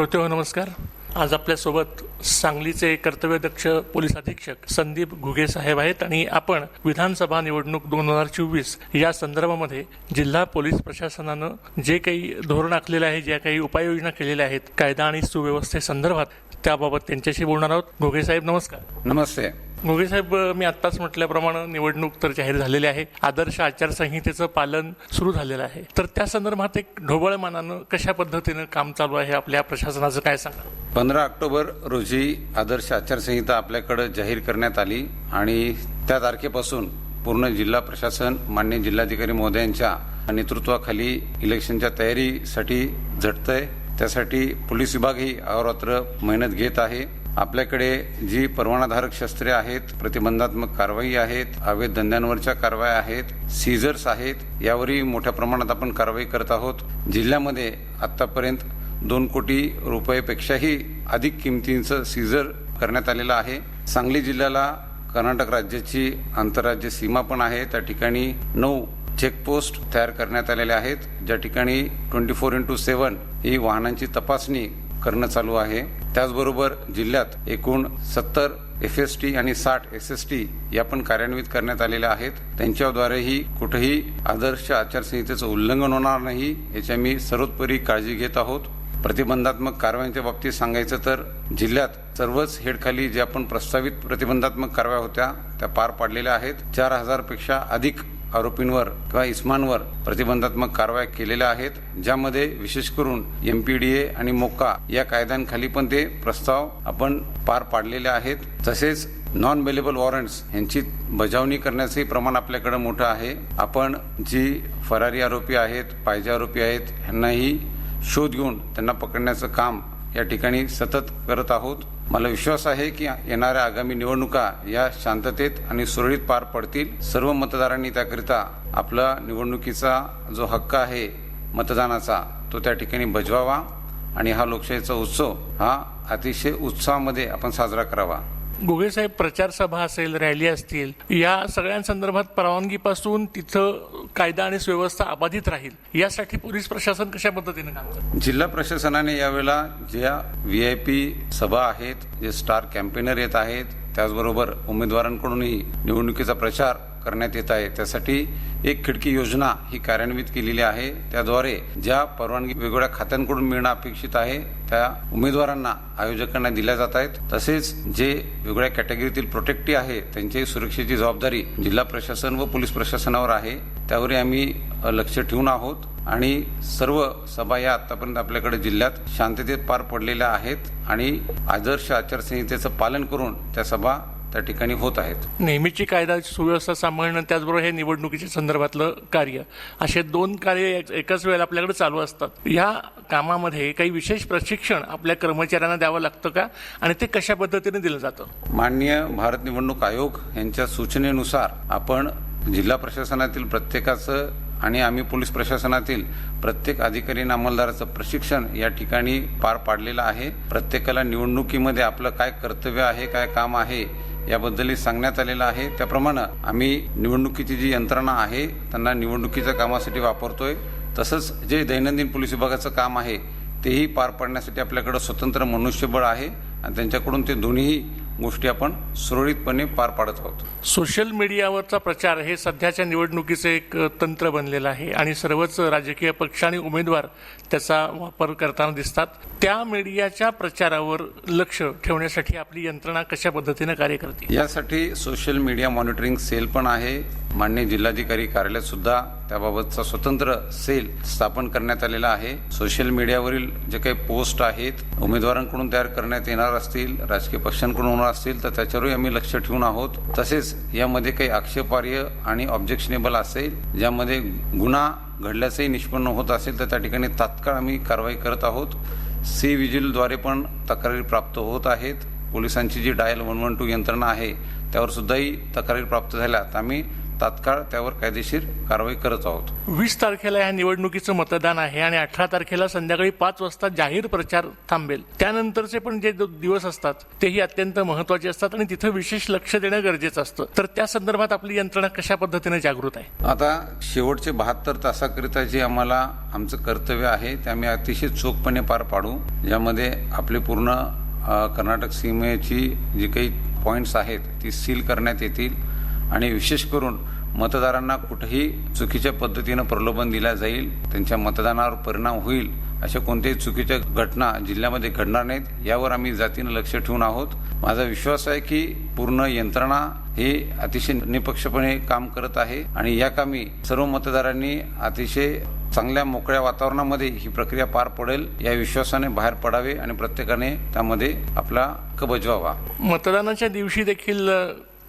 श्रोते हो नमस्कार. आज आपल्यासोबत सांगलीचे कर्तव्यदक्ष पोलीस अधीक्षक संदीप घुगे साहेब आहेत आणि आपण विधानसभा निवडणूक दोन हजार चोवीस या संदर्भामध्ये जिल्हा पोलीस प्रशासनानं जे काही धोरण आखलेलं आहे ज्या काही उपाययोजना केलेल्या आहेत कायदा आणि सुव्यवस्थेसंदर्भात त्याबाबत त्यांच्याशी बोलणार आहोत. घुगे साहेब नमस्कार. नमस्ते. घुगे साहेब मी आत्ताच म्हटल्याप्रमाणे निवडणूक तर जाहीर झालेली आहे. आदर्श आचारसंहितेचं पालन सुरू झालेलं आहे. तर त्या संदर्भात एक ढोबळमानानं कशा पद्धतीनं काम चालू आहे आपल्या प्रशासनाचं काय सांगा? पंधरा ऑक्टोबर रोजी आदर्श आचारसंहिता आपल्याकडे जाहीर करण्यात आली आणि त्या तारखेपासून पूर्ण जिल्हा प्रशासन मान्य जिल्हाधिकारी महोदयांच्या नेतृत्वाखाली इलेक्शनच्या तयारीसाठी झटतंय. त्यासाठी पोलीस विभागही अहोरात्र मेहनत घेत आहे. आपल्याकडे जी परवानाधारक शस्त्रे आहेत प्रतिबंधात्मक कारवाई आहेत अवैध धंद्यांवरच्या कारवाया आहेत सीझर्स आहेत यावरही मोठ्या प्रमाणात आपण कारवाई करत आहोत. जिल्ह्यामध्ये आतापर्यंत दोन कोटी रुपयेपेक्षाही अधिक किमतींचं सीझर करण्यात आलेलं आहे. सांगली जिल्ह्याला कर्नाटक राज्याची आंतरराज्य सीमा पण आहे. त्या ठिकाणी नऊ चेकपोस्ट तयार करण्यात आलेल्या आहेत. ज्या ठिकाणी ट्वेंटी फोर इंटू सेव्हन ही वाहनांची तपासणी करणं चालू आहे. त्याचबरोबर जिल्ह्यात एकूण सत्तर एफ एस टी आणि साठ एस एस टी या पण कार्यान्वित करण्यात आलेल्या आहेत. त्यांच्याद्वारेही कुठेही आदर्श आचारसंहितेचं उल्लंघन होणार नाही याची आम्ही सर्वोत्परी काळजी घेत आहोत. प्रतिबंधात्मक कारवायांच्या बाबतीत सांगायचं तर जिल्ह्यात सर्वच हेडखाली जे आपण प्रस्तावित प्रतिबंधात्मक कारवाया होत्या त्या पार पाडलेल्या आहेत. चार हजारपेक्षा अधिक आरोपींवर किंवा इस्मांवर प्रतिबंधात्मक कारवाया केलेल्या आहेत ज्यामध्ये विशेष करून एमपीडीए आणि मोका या कायद्यांखाली पण ते प्रस्ताव आपण पार पाडलेले आहेत. तसेच नॉन बेलेबल वॉरंट्स यांची बजावणी करण्याचंही प्रमाण आपल्याकडे मोठं आहे. आपण जी फरारी आरोपी आहेत पाहिजे आरोपी आहेत यांनाही शोध घेऊन त्यांना पकडण्याचं काम या ठिकाणी सतत करत आहोत. मला विश्वास आहे की येणाऱ्या आगामी निवडणुका या शांततेत आणि सुरळीत पार पडतील. सर्व मतदारांनी त्याकरिता आपला निवडणुकीचा जो हक्क आहे मतदानाचा तो त्या ठिकाणी बजवावा. आणि हा लोकशाहीचा उत्सव हा अतिशय उत्साहामध्ये आपण साजरा करावा. गोगेसाहेब प्रचार सभा असेल रॅली असतील या सगळ्यांसंदर्भात परवानगीपासून तिथं कायदा आणि सुव्यवस्था अबाधित राहील यासाठी पोलीस प्रशासन कशा पद्धतीने काम करतं? जिल्हा प्रशासनाने यावेळेला ज्या व्ही आय पी सभा आहेत जे स्टार कॅम्पेनर येत आहेत त्याचबरोबर उमेदवारांकडूनही निवडणुकीचा प्रचार करण्यात येत आहे. त्यासाठी एक खिडकी योजना ही कार्यान्वित केलेली आहे. त्याद्वारे ज्या परवानगी वेगवेगळ्या खात्यांकडून मिळणं अपेक्षित आहे त्या उमेदवारांना आयोजकांना दिल्या जात आहेत. तसेच जे वेगवेगळ्या कॅटेगरीतील प्रोटेक्टी आहे त्यांची सुरक्षेची जबाबदारी जिल्हा प्रशासन व पोलीस प्रशासनावर आहे. त्यावरही आम्ही लक्ष ठेवून आहोत आणि सर्व सभा या आतापर्यंत आपल्याकडे जिल्ह्यात शांततेत पार पडलेल्या आहेत आणि आदर्श आचारसंहितेचं पालन करून त्या सभा त्या ठिकाणी होत आहेत. नेहमीची कायदा सुव्यवस्था सांभाळणं त्याचबरोबर हे निवडणुकीच्या संदर्भातलं कार्य. असे दोन कार्य एक- एकाच वेळेला आपल्याकडे चालू असतात. या कामामध्ये काही विशेष प्रशिक्षण आपल्या कर्मचाऱ्यांना द्यावं लागतं का? आणि ते कशा पद्धतीने दिलं जातं? माननीय भारत निवडणूक आयोग यांच्या सूचनेनुसार आपण जिल्हा प्रशासनातील प्रत्येकाचं आणि आम्ही पोलीस प्रशासनातील प्रत्येक अधिकारी आणि अंमलदाराचं प्रशिक्षण या ठिकाणी पार पाडलेलं आहे. प्रत्येकाला निवडणुकीमध्ये आपलं काय कर्तव्य आहे काय काम आहे याबद्दलही सांगण्यात आलेलं आहे. त्याप्रमाणे आम्ही निवडणुकीची जी यंत्रणा आहे त्यांना निवडणुकीच्या कामासाठी वापरतोय. तसंच जे दैनंदिन पोलीस विभागाचं काम आहे तेही पार पाडण्यासाठी आपल्याकडे स्वतंत्र मनुष्यबळ आहे. आणि त्यांच्याकडून ते दोन्ही गोष्टी आपण सुरळीतपणे पार पाडत आहोत. सोशल मीडियावरचा प्रचार हे सध्याच्या निवडणुकीचं एक तंत्र बनलेलं आहे आणि सर्वच राजकीय पक्ष आणि उमेदवार त्याचा वापर करताना दिसतात. त्या मीडियाच्या प्रचारावर लक्ष ठेवण्यासाठी आपली यंत्रणा कशा पद्धतीनं कार्य करते? यासाठी सोशल मीडिया मॉनिटरिंग सेल पण आहे. मान्य जिल्हाधिकारी कार्यालयात सुद्धा त्याबाबतचा स्वतंत्र सेल स्थापन करण्यात आलेला आहे. सोशल मीडियावरील जे काही पोस्ट आहेत उमेदवारांकडून तयार करण्यात येणार असतील राजकीय पक्षांकडून होणार असतील तर त्याच्यावरही आम्ही लक्ष ठेवून आहोत. तसेच यामध्ये काही आक्षेपार्ह आणि ऑब्जेक्शनेबल असेल ज्यामध्ये गुन्हा घडल्याचंही निष्पन्न होत असेल तर त्या ठिकाणी तात्काळ आम्ही कारवाई करत आहोत. सी विजिलद्वारे पण तक्रारी प्राप्त होत आहेत. पोलिसांची जी डायल वन वन टू यंत्रणा आहे त्यावर सुद्धाही तक्रारी प्राप्त झाल्या तर आम्ही तात्काळ त्यावर कायदेशीर कारवाई करत आहोत. वीस तारखेला ह्या निवडणुकीचं मतदान आहे आणि अठरा तारखेला संध्याकाळी पाच वाजता जाहीर प्रचार थांबेल. त्यानंतरचे पण जे दिवस असतात तेही अत्यंत महत्त्वाचे असतात आणि तिथं विशेष लक्ष देणं गरजेचं असतं. तर त्या संदर्भात आपली यंत्रणा कशा पद्धतीने जागृत आहे? आता शेवटचे बहात्तर तासाकरिता जे आम्हाला आमचं कर्तव्य आहे ते आम्ही अतिशय चोखपणे पार पाडू. ज्यामध्ये आपले पूर्ण कर्नाटक सीमेची जी काही पॉईंट्स आहेत ती सील करण्यात येतील. आणि विशेष करून मतदारांना कुठेही चुकीच्या पद्धतीनं प्रलोभन दिला जाईल त्यांच्या मतदानावर परिणाम होईल अशा कोणत्याही चुकीच्या घटना जिल्ह्यामध्ये घडणार नाहीत यावर आम्ही जातीनं लक्ष ठेवून आहोत. माझा विश्वास आहे की पूर्ण यंत्रणा हे अतिशय निपक्षपणे काम करत आहे आणि या कामी सर्व मतदारांनी अतिशय चांगल्या मोकळ्या वातावरणामध्ये ही प्रक्रिया पार पडेल या विश्वासाने बाहेर पडावे आणि प्रत्येकाने त्यामध्ये आपला हक्क बजवावा. मतदानाच्या दिवशी देखील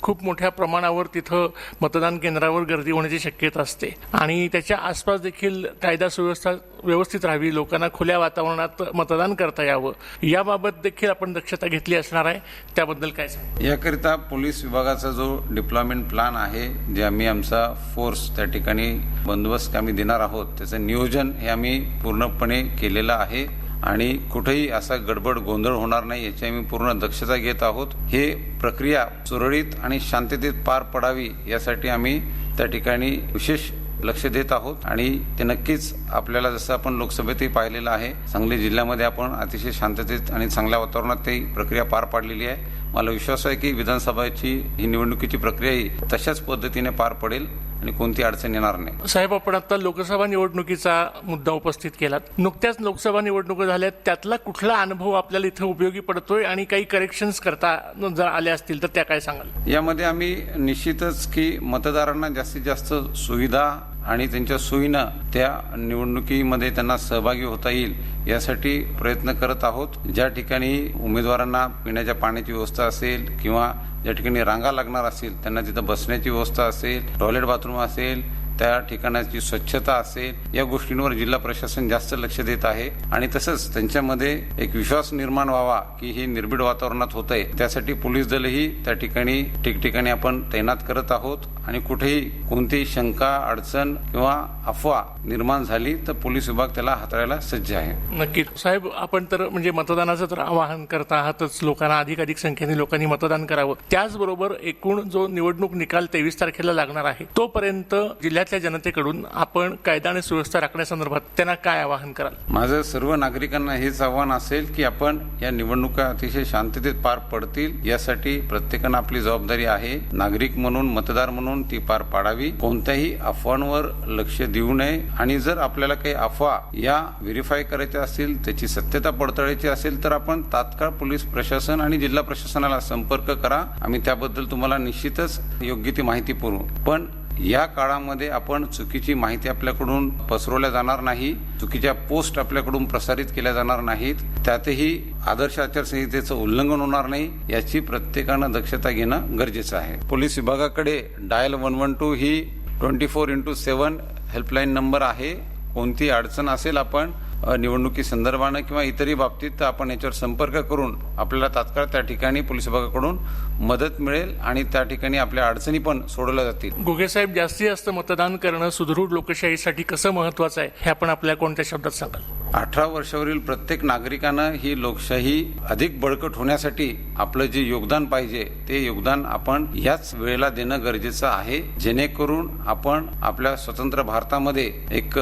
खूप मोठ्या प्रमाणावर तिथं मतदान केंद्रावर गर्दी होण्याची शक्यता असते. आणि त्याच्या आसपास देखील कायदा सुव्यवस्था व्यवस्थित राहावी लोकांना खुल्या वातावरणात मतदान करता यावं. याबाबत देखील आपण दक्षता घेतली असणार आहे. त्याबद्दल काय सांग? याकरिता पोलीस विभागाचा जो डिप्लॉयमेंट प्लॅन आहे जे आम्ही आमचा फोर्स त्या ठिकाणी बंदोबस्त आम्ही देणार आहोत त्याचं नियोजन हे आम्ही पूर्णपणे केलेलं आहे. आणि कुठेही असा गडबड गोंधळ होणार नाही याची आम्ही पूर्ण दक्षता घेत आहोत. हे प्रक्रिया सुरळीत आणि शांततेत पार पडावी यासाठी आम्ही त्या ठिकाणी विशेष लक्ष देत आहोत. आणि ते नक्कीच आपल्याला जसं आपण लोकसभेतही पाहिलेलं आहे सांगली जिल्ह्यामध्ये आपण अतिशय शांततेत आणि चांगल्या वातावरणात ती प्रक्रिया पार पाडलेली आहे. मला विश्वास आहे की विधानसभेची ही निवडणुकीची प्रक्रिया ही तशाच पद्धतीने पार पडेल आणि कोणती अडचण येणार नाही. साहेब आपण आता लोकसभा निवडणुकीचा मुद्दा उपस्थित केलात. नुकत्याच लोकसभा निवडणुका झाल्यात. त्यातला कुठला अनुभव आपल्याला इथं उपयोगी पडतोय आणि काही करेक्शन्स करता जर आले असतील तर त्या काय सांगाल? यामध्ये आम्ही निश्चितच की मतदारांना जास्तीत जास्त सुविधा आणि त्यांच्या सोयीनं त्या निवडणुकीमध्ये त्यांना सहभागी होता येईल यासाठी प्रयत्न करत आहोत. ज्या ठिकाणी उमेदवारांना पिण्याच्या पाण्याची व्यवस्था असेल किंवा ज्या ठिकाणी रांगा लागणार असेल त्यांना तिथं बसण्याची व्यवस्था असेल टॉयलेट बाथरूम असेल त्या ठिकाणाची स्वच्छता असेल या गोष्टींवर जिल्हा प्रशासन जास्त लक्ष देत आहे. आणि तसंच त्यांच्यामध्ये एक विश्वास निर्माण व्हावा की हे निर्भीड वातावरणात होत आहे त्यासाठी पोलीस दलही त्या ठिकाणी ठिकठिकाणी आपण तैनात करत आहोत. आणि कुठेही कोणतीही शंका अडचण किंवा अफवा निर्माण झाली तर पोलीस विभाग त्याला हाताळायला सज्ज आहे. नक्की साहेब आपण तर म्हणजे मतदानाचं तर आवाहन करत आहातच. लोकांना अधिक अधिक संख्येने लोकांनी मतदान करावं. त्याचबरोबर एकूण जो निवडणूक निकाल तेवीस तारखेला लागणार आहे तोपर्यंत जिल्ह्यात राज्यातल्या जनतेकडून आपण कायदा आणि सुव्यवस्था राखण्यासंदर्भात त्यांना काय आवाहन कराल? माझं सर्व नागरिकांना हेच आव्हान असेल की आपण या निवडणुका अतिशय शांततेत पार पडतील. यासाठी प्रत्येकानं आपली जबाबदारी आहे. नागरिक म्हणून मतदार म्हणून ती पार पाडावी. कोणत्याही अफवांवर लक्ष देऊ नये. आणि जर आपल्याला काही अफवा या व्हेरीफाय करायच्या असतील त्याची सत्यता पडताळायची असेल तर आपण तात्काळ पोलीस प्रशासन आणि जिल्हा प्रशासनाला संपर्क करा. आम्ही त्याबद्दल तुम्हाला निश्चितच योग्य ती माहिती पुरवू. पण या काळामध्ये आपण चुकीची माहिती आपल्याकडून पसरवल्या जाणार नाही चुकीच्या पोस्ट आपल्याकडून प्रसारित केल्या जाणार नाहीत त्यातही आदर्श आचारसंहितेचं उल्लंघन होणार नाही याची प्रत्येकानं दक्षता घेणं गरजेचं आहे. पोलीस विभागाकडे डायल वन वन टू ही twenty four into seven helpline number आहे. कोणती अडचण असेल आपण निवडणुकीसंदर्भानं किंवा इतरही बाबतीत आपण याच्यावर संपर्क करून आपल्याला तात्काळ त्या ठिकाणी पोलीस विभागाकडून मदत मिळेल आणि त्या ठिकाणी आपल्या अडचणी पण सोडवल्या जातील. गोगेसाहेब जास्तीत जास्त मतदान करणं सुदृढ लोकशाहीसाठी कसं महत्वाचं आहे हे आपण आपल्या कोणत्या शब्दात सांगाल? अठरा वर्षावरील प्रत्येक नागरिकानं ही लोकशाही अधिक बळकट होण्यासाठी आपलं जे योगदान पाहिजे ते योगदान आपण याच वेळेला देणं गरजेचं आहे. जेणेकरून आपण आपल्या स्वतंत्र भारतामध्ये एक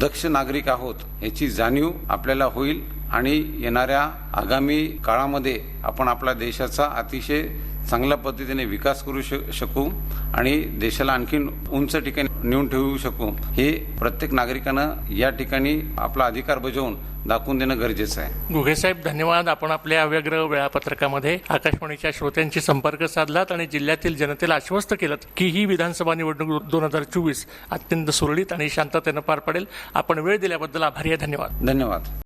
दक्ष नागरिक आहोत याची जाणीव आपल्याला होईल आणि येणाऱ्या आगामी काळामध्ये आपण आपल्या देशाचा अतिशय चांगल्या पद्धतीने विकास करू शकू आणि देशाला आणखीन उंच ठिकाणी नेऊन ठेवू शकू हे प्रत्येक नागरिकानं या ठिकाणी आपला अधिकार बजावून दाखवून देणं गरजेचं आहे. गुगे साहेब धन्यवाद. आपण आपल्या अव्यग्र वेळापत्रकामध्ये आकाशवाणीच्या श्रोत्यांशी संपर्क साधलात आणि जिल्ह्यातील जनतेला आश्वस्त केलं की ही विधानसभा निवडणूक दोन हजार चोवीस अत्यंत सुरळीत आणि शांततेनं पार पडेल. आपण वेळ दिल्याबद्दल आभारी आहे. धन्यवाद. धन्यवाद.